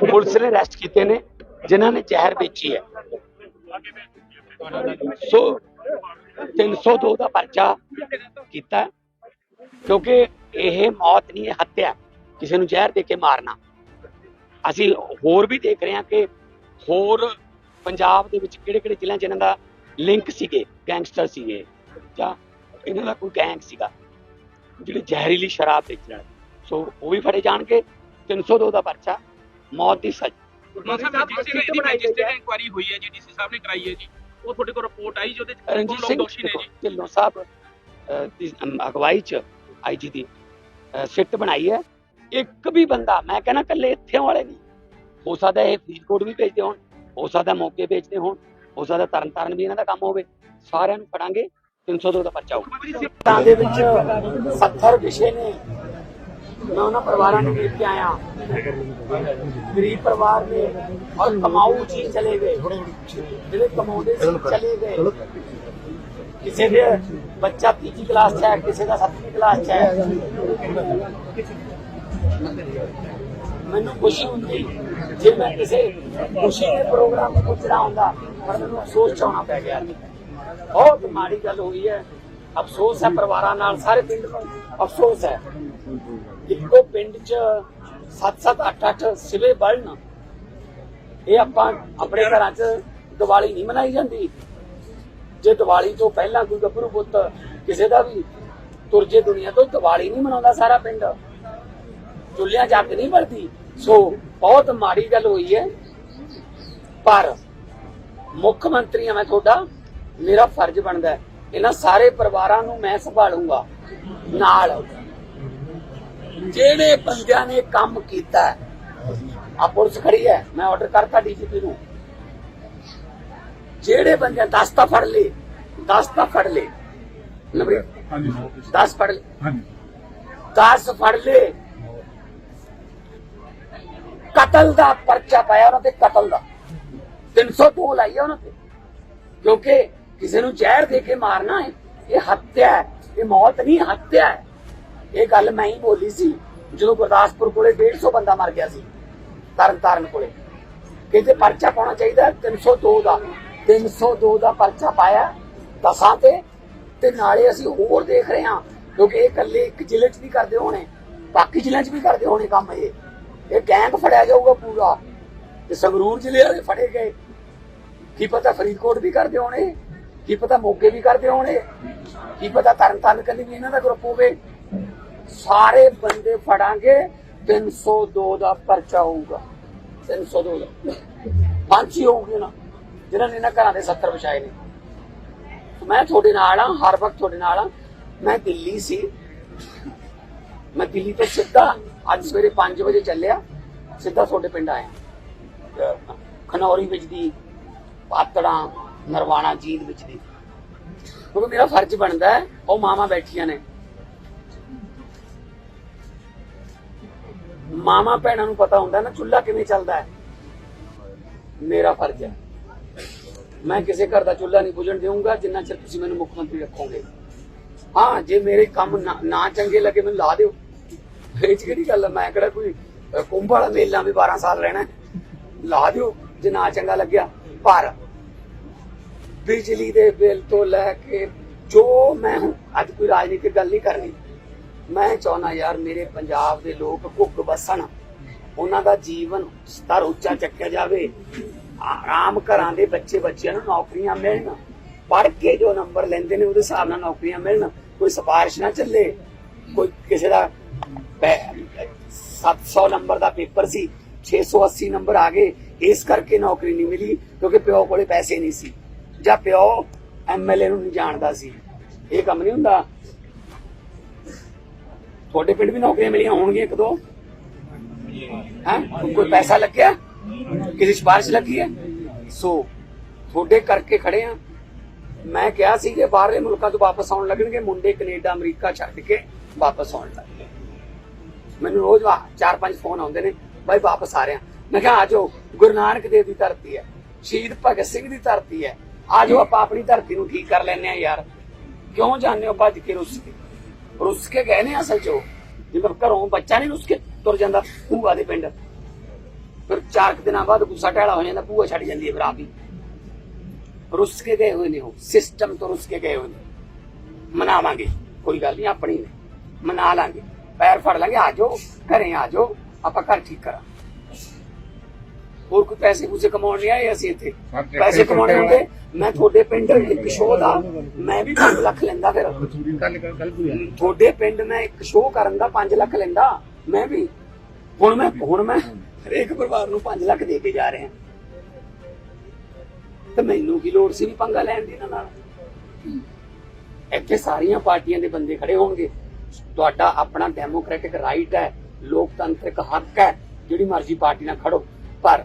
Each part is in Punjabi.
ਪੁਲਿਸ ਨੇ ਅਰੈਸਟ ਕੀਤੇ ਨੇ, ਜਿਨ੍ਹਾਂ ਨੇ ਜ਼ਹਿਰ ਵੇਚੀ ਹੈ। ਸੋ 302 ਦਾ ਪਰਚਾ ਕੀਤਾ ਕਿਉਂਕਿ ਇਹ ਮੌਤ ਨਹੀਂ ਹੈ ਹੱਤਿਆ ਕਿਸੇ ਨੂੰ ਜ਼ਹਿਰ ਦੇ ਕੇ ਮਾਰਨਾ। ਅਸੀਂ ਹੋਰ ਵੀ ਦੇਖ ਰਹੇ ਹਾਂ ਕਿ ਹੋਰ ਪੰਜਾਬ ਦੇ ਵਿੱਚ ਕਿਹੜੇ ਕਿਹੜੇ ਜ਼ਿਲ੍ਹਿਆਂ 'ਚ ਇਹਨਾਂ ਦਾ ਲਿੰਕ ਸੀਗੇ ਗੈਂਗਸਟਰ ਸੀਗੇ, ਜਾਂ ਇਹਨਾਂ ਦਾ ਕੋਈ ਗੈਂਗ ਸੀਗਾ, ਜਿਹੜੇ ਜ਼ਹਿਰੀਲੀ ਸ਼ਰਾਬ ਵੇਚ ਰਹੇ ਸੋ ਉਹ ਵੀ ਫੜੇ ਜਾਣਗੇ। 302 ਦਾ ਪਰਚਾ ਮੌਤ ਦੀ ਸਜ਼ਾ ਮਾਨ ਸਾਹਿਬ ਜਿਸ ਇਹਦੀ ਮੈਜਿਸਟਰੇਟ ਇਨਕੁਆਇਰੀ ਹੋਈ ਹੈ ਜੀ ਡੀਸੀ ਸਾਹਿਬ ਨੇ ਕਰਾਈ ਹੈ ਜੀ ਉਹ ਤੁਹਾਡੇ ਕੋਲ ਰਿਪੋਰਟ ਆਈ ਜਿਹਦੇ ਚ ਰਣਜੀਤ ਲੋਕ ਸਿੰਘ ਦੋਸ਼ੀ ਨੇ ਜੀ। ਢਿੱਲੋਂ ਸਾਹਿਬ ਅਹ, ਦੀ ਅਮ, ਅਗਵਾਈ ਚ ਆਈਜੀ ਦੀ ਸਿੱਟ ਬਣਾਈ ਹੈ। ਇੱਕ ਵੀ ਬੰਦਾ ਮੈਂ ਕਹਿੰਦਾ ਕੱਲੇ ਇੱਥੇ ਵਾਲੇ ਨਹੀਂ। ਹੋ ਸਕਦਾ ਇਹ ਫਰੀਦਕੋਟ ਵੀ ਭੇਜਦੇ ਹੋਣ ਹੋ ਸਕਦਾ ਮੌਕੇ ਭੇਜਦੇ ਹੋਣ ਹੋ ਸਕਦਾ ਤਰਨ ਤਾਰਨ ਵੀ ਇਹਨਾਂ ਦਾ ਕੰਮ ਹੋਵੇ। ਸਾਰਿਆਂ ਨੂੰ ਫੜਾਂਗੇ 302 ਦਾ ਪਰਚਾ ਹੋਊਗਾ। ਤਾਂ ਦੇ ਵਿੱਚ 70 ਵਿਸ਼ੇ ਨੇ। ਮੈਂ ਉਹਨਾਂ ਪਰਿਵਾਰਾਂ ਨੂੰ ਮਿਲ ਕੇ ਆਇਆ। ਗਰੀਬ ਪਰਿਵਾਰ ਨੇ ਔਰ ਕਮਾਊ ਜੀ ਚਲੇ ਗਏ। ਜਿਹੜੇ ਕਮਾਉਂਦੇ ਸੀ ਚਲੇ ਗਏ। ਕਿਸੇ ਦੇ ਬੱਚਾ ਤੀਜੀ ਕਲਾਸ 'ਚ ਹੈ, ਕਿਸੇ ਦਾ ਸੱਤਵੀਂ ਕਲਾਸ 'ਚ ਹੈ। ਮੈਨੂੰ ਖੁਸ਼ੀ ਹੁੰਦੀ ਜੇ ਮੈਂ ਕਿਸੇ ਖੁਸ਼ੀ ਦੇ ਪ੍ਰੋਗਰਾਮ ਨੂੰ ਪੁੱਛਣਾ ਹੁੰਦਾ, ਪਰ ਮੈਨੂੰ ਅਫਸੋਸ ਚਾਉਣਾ ਪੈ ਗਿਆ। ਬਹੁਤ ਮਾੜੀ ਗੱਲ ਹੋਈ ਹੈ। ਅਫਸੋਸ ਹੈ ਪਰਿਵਾਰਾਂ ਨਾਲ, ਸਾਰੇ ਪਿੰਡ ਨੂੰ ਅਫਸੋਸ ਹੈ। ਇੱਕੋ ਪਿੰਡ 'ਚ 7-7 8-8 ਸਿਵੇ ਬਲਣ। ਇਹ ਆਪਾਂ ਆਪਣੇ ਘਰਾਂ 'ਚ ਦੀਵਾਲੀ ਨਹੀਂ ਮਨਾਈ ਜਾਂਦੀ। ਜੇ ਦੀਵਾਲੀ ਤੋਂ ਪਹਿਲਾਂ ਕੋਈ ਗੱਭਰੂ ਪੁੱਤ ਕਿਸੇ ਦਾ ਵੀ ਤੁਰ ਦੁਨੀਆ ਤੋਂ, ਦੀਵਾਲੀ ਨਹੀਂ ਮਨਾਉਂਦਾ ਸਾਰਾ ਪਿੰਡ। ਚੁੱਲ੍ਹਿਆਂ 'ਚ ਨਹੀਂ ਬਲਦੀ। ਸੋ ਬਹੁਤ ਮਾੜੀ ਗੱਲ ਹੋਈ ਹੈ। ਪਰ ਮੁੱਖ ਮੰਤਰੀ ਆ ਮੈਂ ਤੁਹਾਡਾ, ਮੇਰਾ ਫਰਜ਼ ਬਣਦਾ ਇਹਨਾਂ ਸਾਰੇ ਪਰਿਵਾਰਾਂ ਨੂੰ ਮੈਂ ਸੰਭਾਲੂਗਾ। ਨਾਲ ਜਿਹੜੇ ਬੰਦਿਆਂ ਨੇ ਕੰਮ ਕੀਤਾ ਆ ਪੁਲਿਸ ਖੜੀ ਹੈ ਮੈਂ ਆਰਡਰ ਕਰਤਾ ਡੀਜੀਪੀ ਨੂੰ। ਜਿਹੜੇ ਬੰਦੇ 10 ਤਾਂ ਫੜ ਲਏ 10 ਤਾਂ ਫੜ ਲਏ। ਨੰਬਰ ਹਾਂਜੀ। 10 ਫੜ ਲਏ। ਹਾਂਜੀ। 10 ਫੜ ਲਏ। ਕਤਲ ਦਾ ਪਰਚਾ ਪਾਇਆ ਉਹਨਾਂ ਤੇ ਕਤਲ ਦਾ। 302 ਲਾਈ ਉਹਨਾਂ ਤੇ। ਕਿਉਂਕਿ ਕਿਸੇ ਨੂੰ ਜ਼ਹਿਰ ਦੇ ਕੇ ਮਾਰਨਾ ਹੈ ਇਹ ਹੱਤਿਆ ਹੈ ਇਹ ਮੌਤ ਨਹੀਂ ਹੱਤਿਆ ਹੈ। ਇਹ ਗੱਲ ਮੈਂ ਹੀ ਬੋਲੀ ਸੀ, ਜਦੋਂ ਗੁਰਦਾਸਪੁਰ ਕੋਲੇ 150 ਬੰਦਾ ਮਰ ਗਿਆ ਸੀ ਤਰਨ ਤਾਰਨ ਕੋਲੇ। ਕਹਿੰਦੇ ਪਰਚਾ ਪਾਉਣਾ ਚਾਹੀਦਾ 302 ਦਾ 302 ਦਾ ਪਰਚਾ ਪਾਇਆ, ਦਸਾਂ ਤੇ ਤੇ ਨਾਲੇ ਅਸੀਂ ਹੋਰ ਦੇਖ ਰਹੇ ਹਾਂ, ਕਿਉਂਕਿ ਇਹ ਇਕੱਲੇ ਇੱਕ ਜ਼ਿਲ੍ਹੇ 'ਚ ਨਹੀਂ ਕਰਦੇ ਹੋਣੇ, ਬਾਕੀ ਜ਼ਿਲ੍ਹਿਆਂ 'ਚ ਵੀ ਕਰਦੇ ਹੋਣੇ ਕੰਮ ਇਹ। ਇਹ ਗੈਂਗ ਫੜਿਆ ਜਾਊਗਾ ਪੂਰਾ। ਤੇ ਸੰਗਰੂਰ ਜ਼ਿਲ੍ਹੇ ਵਾਲੇ ਫੜੇ ਗਏ। ਕੀ ਪਤਾ ਫਰੀਦਕੋਟ ਵੀ ਕਰਦੇ ਹੋਣੇ, ਕੀ ਪਤਾ ਮੋਗੇ ਵੀ ਕਰਦੇ ਹੋਣੇ, ਕੀ ਪਤਾ ਤਰਨਤਾਰਨ ਕੱਲੀ ਵੀ ਇਹਨਾਂ ਦਾ ਗਰੁੱਪ ਹੋਵੇ। ਸਾਰੇ ਬੰਦੇ ਫੜਾਂਗੇ 302 ਦਾ ਪਰਚਾ ਹੋਊਗਾ। 302 ਦਾ ਪੰਜ ਹੀ ਹੋਊਗੇ ਨਾ। ਜਿਨ੍ਹਾਂ ਨੇ ਇਹਨਾਂ ਘਰਾਂ ਦੇ 70 ਵਿਛਾਏ ਨੇ। ਮੈਂ ਤੁਹਾਡੇ ਨਾਲ ਆ ਹਰ ਵਕਤ ਤੁਹਾਡੇ ਨਾਲ ਆ ਮੈਂ ਦਿੱਲੀ ਸੀ। ਮੈਂ ਦਿੱਲੀ ਤੋਂ ਸਿੱਧਾ ਅੱਜ ਸਵੇਰੇ 5 ਵਜੇ ਚੱਲਿਆ। ਸਿੱਧਾ ਤੁਹਾਡੇ ਪਿੰਡ ਆਇਆ। ਅਹ ਖਨੌਰੀ ਵਿੱਚ ਦੀ, ਪਾਤੜਾ, ਨਰਵਾਣਾ ਜੀਂਦ ਵਿੱਚ ਦੀ। ਕਿਉਂਕਿ ਮੇਰਾ ਫਰਜ਼ ਬਣਦਾ ਹੈ, ਉਹ ਮਾਮਾ ਬੈਠੀਆਂ ਨੇ। ਮਾਮਾ ਭੈਣਾਂ ਨੂੰ ਪਤਾ ਹੁੰਦਾ ਨਾ ਚੁੱਲ੍ਹਾ ਕਿਵੇਂ ਚੱਲਦਾ ਹੈ। ਮੇਰਾ ਫਰਜ਼ ਹੈ। ਮੈਂ ਕਿਸੇ ਘਰ ਦਾ ਚੁੱਲ੍ਹਾ ਨਹੀਂ ਬੁਝਣ ਦੇਵਾਂਗਾ ਜਿੰਨਾ ਚਿਰ ਤੁਸੀਂ ਮੈਨੂੰ ਮੁੱਖ ਮੰਤਰੀ ਰੱਖੋਗੇ। ਹਾਂ, ਜੇ ਮੇਰੇ ਕੰਮ ਨਾ- ਚੰਗੇ ਲੱਗੇ ਮੈਨੂੰ ਲਾ ਦਿਓ। ਇਹ 'ਚ ਕਿਹੜੀ ਗੱਲ ਹੈ? ਮੈਂ ਕਿਹੜਾ ਕੋਈ ਕੁੰਭ ਵਾਲਾ ਮੇਲਾ ਵੀ 12 ਸਾਲ ਰਹਿਣਾ ਲਾ ਦਿਓ, ਜੇ ਨਾ ਚੰਗਾ ਲੱਗਿਆ। ਪਰ ਬਿਜਲੀ ਦੇ ਬਿੱਲ ਤੋਂ ਲੈ ਕੇ ਜੋ ਮੈਂ ਹੁਣ ਅੱਜ ਕੋਈ ਰਾਜਨੀਤਿਕ ਗੱਲ ਨਹੀਂ ਕਰਨੀ। ਮੈਂ ਚਾਹੁੰਦਾ ਯਾਰ ਮੇਰੇ ਪੰਜਾਬ ਦੇ ਲੋਕ ਕੁੱਕ ਬਸਣ ਉਹਨਾਂ ਦਾ ਜੀਵਨ ਸਤਰ ਉੱਚਾ ਚੱਕਿਆ ਜਾਵੇ। ਆਰਾਮ ਘਰਾਂ ਦੇ ਬੱਚੇ ਬੱਚਿਆਂ ਨੂੰ ਨੌਕਰੀਆਂ ਮਿਲਣ। ਪੜ੍ਹ ਕੇ ਜੋ ਨੰਬਰ ਲੈਂਦੇ ਨੇ, ਉਹਦੇ ਹਿਸਾਬ ਨਾਲ ਨੌਕਰੀਆਂ ਮਿਲਣ। ਕੋਈ ਸਿਫਾਰਿਸ਼ ਨਾ ਚੱਲੇ। ਕੋਈ ਕਿਸੇ ਦਾ ਪੈ- 700 ਨੰਬਰ ਦਾ ਪੇਪਰ ਸੀ 680 ਨੰਬਰ ਆ ਗਏ। ਇਸ ਕਰਕੇ ਨੌਕਰੀ ਨਹੀਂ ਮਿਲੀ, ਕਿਉਂਕਿ ਪਿਓ ਕੋਲੇ ਪੈਸੇ ਨਹੀਂ ਸੀ। ਜਾਂ ਪਿਓ ਐਮਐਲਏ ਨੂੰ ਨਹੀਂ ਜਾਣਦਾ ਸੀ। ਇਹ ਕੰਮ ਨਹੀਂ ਹੁੰਦਾ। ਤੁਹਾਡੇ ਪਿੰਡ ਵੀ ਨੌਕਰੀਆਂ ਮਿਲੀਆਂ ਹੋਣਗੀਆਂ ਇੱਕ ਦੋ? ਹੈ? ਕੋਈ ਪੈਸਾ ਲੱਗਿਆ? ਕਿਸੇ ਸਿਫਾਰਿਸ਼ ਲੱਗੀ ਹੈ? ਸੋ ਤੁਹਾਡੇ ਕਰਕੇ ਖੜੇ ਆ ਮੈਂ ਕਿਹਾ ਸੀ ਕਿ ਬਾਹਰਲੇ ਮੁਲਕਾਂ ਤੋਂ ਵਾਪਸ ਆਉਣ ਲੱਗਣਗੇ, ਮੁੰਡੇ ਕੈਨੇਡਾ, ਅਮਰੀਕਾ ਛੱਡ ਕੇ ਵਾਪਸ ਆਉਣ ਲੱਗੇ ਮੈਨੂੰ ਰੋਜ਼ ਵਾ- ਚਾਰ ਪੰਜ ਫੋਨ ਆਉਂਦੇ ਨੇ, ਬਾਈ ਵਾਪਸ ਆ ਰਹੇ। ਆ ਮੈਂ ਕਿਹਾ, ਆ ਜਾਓ, ਗੁਰੂ ਨਾਨਕ ਦੇਵ ਦੀ ਧਰਤੀ ਹੈ, ਸ਼ਹੀਦ ਭਗਤ ਸਿੰਘ ਦੀ ਧਰਤੀ ਹੈ। ਆ ਜਾਓ, ਆਪਾਂ ਆਪਣੀ ਧਰਤੀ ਨੂੰ ਠੀਕ ਕਰ ਲੈਨੇ ਆ ਯਾਰ। ਕਿਉਂ ਜਾਂਦੇ ਹੋ ਭੱਜ ਕੇ ਰੁੱਸ ਕੇ? ਰੁੱਸ ਕੇ ਗਏ ਨੇ ਅਸਲ ਚ ਉਹ। ਜਿਵੇਂ ਘਰੋਂ ਬੱਚਾ ਨਹੀਂ ਰੁੱਸ ਤੁਰ ਜਾਂਦਾ ਭੂਆ ਦੇ ਪਿੰਡ। ਫਿਰ ਚਾਰ ਕੁ ਦਿਨਾਂ ਬਾਅਦ ਗੁੱਸਾ ਟਹਿਲਾ ਹੋ ਜਾਂਦਾ, ਭੂਆ ਛੱਡ ਜਾਂਦੀ ਹੈ ਫਿਰ ਆਪ ਹੀ। ਰੁੱਸ ਕੇ ਗਏ ਹੋਏ ਨੇ ਉਹ ਸਿਸਟਮ ਤੋਂ ਰੁੱਸ ਕੇ ਗਏ ਹੋਏ ਨੇ। ਮਨਾਵਾਂਗੇ, ਕੋਈ ਗੱਲ ਨਹੀਂ, ਆਪਣੀ ਨੇ। ਮਨਾ ਲਾਂਗੇ। ਪੈਰ ਫੜ ਲਾਂਗੇ, ਆ ਜਾਓ, ਘਰੇ ਆ ਜਾਓ, ਆਪਾਂ ਘਰ ਠੀਕ ਕਰਾਂ ਹੋਰ ਕੋਈ ਪੈਸੇ ਪੂਸੇ ਕਮਾਉਣ ਨਹੀਂ ਆਏ ਅਸੀਂ ਇੱਥੇ। ਪੈਸੇ ਕਮਾਉਣੇ ਹੁੰਦੇ। ਮੈਂ ਤੁਹਾਡੇ ਪਿੰਡ ਇੱਕ ਸ਼ੋਅ ਦਾ ਮੈਂ ਵੀ 5 ਲੱਖ ਲੈਂਦਾ ਫਿਰ। ਤੁਹਾਡੇ ਪਿੰਡ ਮੈਂ ਇੱਕ ਸ਼ੋਅ ਕਰਨ ਦਾ 5 ਲੱਖ ਲੈਂਦਾ ਮੈਂ ਵੀ। ਹੁਣ ਮੈਂ ਹੁਣ ਮੈਂ ਹਰੇਕ ਪਰਿਵਾਰ ਨੂੰ 5 ਲੱਖ ਦੇ ਕੇ ਜਾ ਰਿਹਾ। ਤੇ ਮੈਨੂੰ ਕੀ ਲੋੜ ਸੀ ਵੀ ਪੰਗਾ ਲੈਣ ਦੀ ਨਾਲ? ਇੱਥੇ ਸਾਰੀਆਂ ਪਾਰਟੀਆਂ ਦੇ ਬੰਦੇ ਖੜੇ ਹੋਣਗੇ। ਤੁਹਾਡਾ ਆਪਣਾ ਡੈਮੋਕ੍ਰੈਟਿਕ ਰਾਈਟ ਹੈ ਲੋਕਤੰਤਰਿਕ ਹੱਕ ਹੈ। ਜਿਹੜੀ ਮਰਜ਼ੀ ਪਾਰਟੀ ਨਾਲ ਖੜੋ। ਪਰ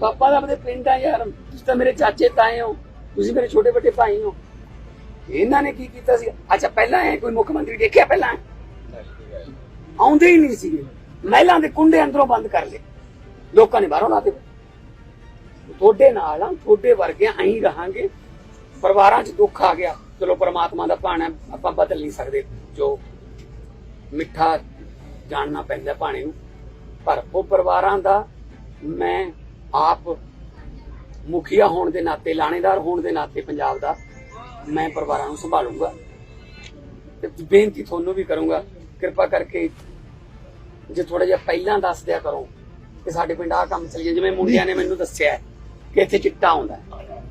ਸੋ ਆਪਾਂ ਤਾਂ ਆਪਣੇ ਪਿੰਡ ਆ ਯਾਰ। ਤੁਸੀਂ ਤਾਂ ਮੇਰੇ ਚਾਚੇ, ਤਾਏ ਹੋ। ਤੁਸੀਂ ਮੇਰੇ ਛੋਟੇ ਵੱਡੇ ਭਾਈ ਹੋ। ਇਹਨਾਂ ਨੇ ਕੀ ਕੀਤਾ ਸੀ? ਅੱਛਾ, ਪਹਿਲਾਂ ਇਹ ਕੋਈ ਮੁੱਖ ਮੰਤਰੀ ਦੇਖਿਆ ਪਹਿਲਾਂ? ਆਉਂਦੇ ਹੀ ਨਹੀਂ ਸੀਗੇ। ਮਹਿਲਾਂ ਦੇ ਕੁੰਡੇ ਅੰਦਰੋਂ ਬੰਦ ਕਰ ਲਏ। ਲੋਕਾਂ ਨੇ ਬਾਹਰੋਂ ਲਾਤੇ ਤੁਹਾਡੇ ਨਾਲ ਆ, ਤੁਹਾਡੇ ਵਰਗੇ ਐਂ ਰਹਾਂਗੇ। ਪਰਿਵਾਰਾਂ 'ਚ ਦੁੱਖ ਆ ਗਿਆ। ਚਲੋ, ਪਰਮਾਤਮਾ ਦਾ ਭਾਣਾ ਆਪਾਂ ਬਦਲ ਨਹੀਂ ਸਕਦੇ। ਜੋ ਮਿੱਠਾ ਜਾਣਨਾ ਪੈਂਦਾ ਭਾਣੇ ਨੂੰ। ਪਰ ਉਹ ਪਰਿਵਾਰਾਂ ਦਾ ਮੈਂ ਆਪ ਮੁਖੀਆ ਹੋਣ ਦੇ ਨਾਤੇ ਲਾਣੇਦਾਰ ਹੋਣ ਦੇ ਨਾਤੇ ਪੰਜਾਬ ਦਾ ਮੈਂ ਪਰਿਵਾਰਾਂ ਨੂੰ ਸੰਭਾਲੂੰਗਾ। ਤੇ ਬੇਨਤੀ ਤੁਹਾਨੂੰ ਵੀ ਕਰੂੰਗਾ ਕਿਰਪਾ ਕਰਕੇ ਜੇ ਥੋੜਾ ਜਿਹਾ ਪਹਿਲਾਂ ਦੱਸ ਦਿਆ ਕਰੋ ਕਿ ਸਾਡੇ ਪਿੰਡ ਆ ਕੰਮ ਚੱਲੀ ਜਿਵੇਂ ਮੁੰਡਿਆਂ ਨੇ ਮੈਨੂੰ ਦੱਸਿਆ ਕਿ ਇੱਥੇ ਚਿੱਟਾ ਆਉਂਦਾ ਹੈ।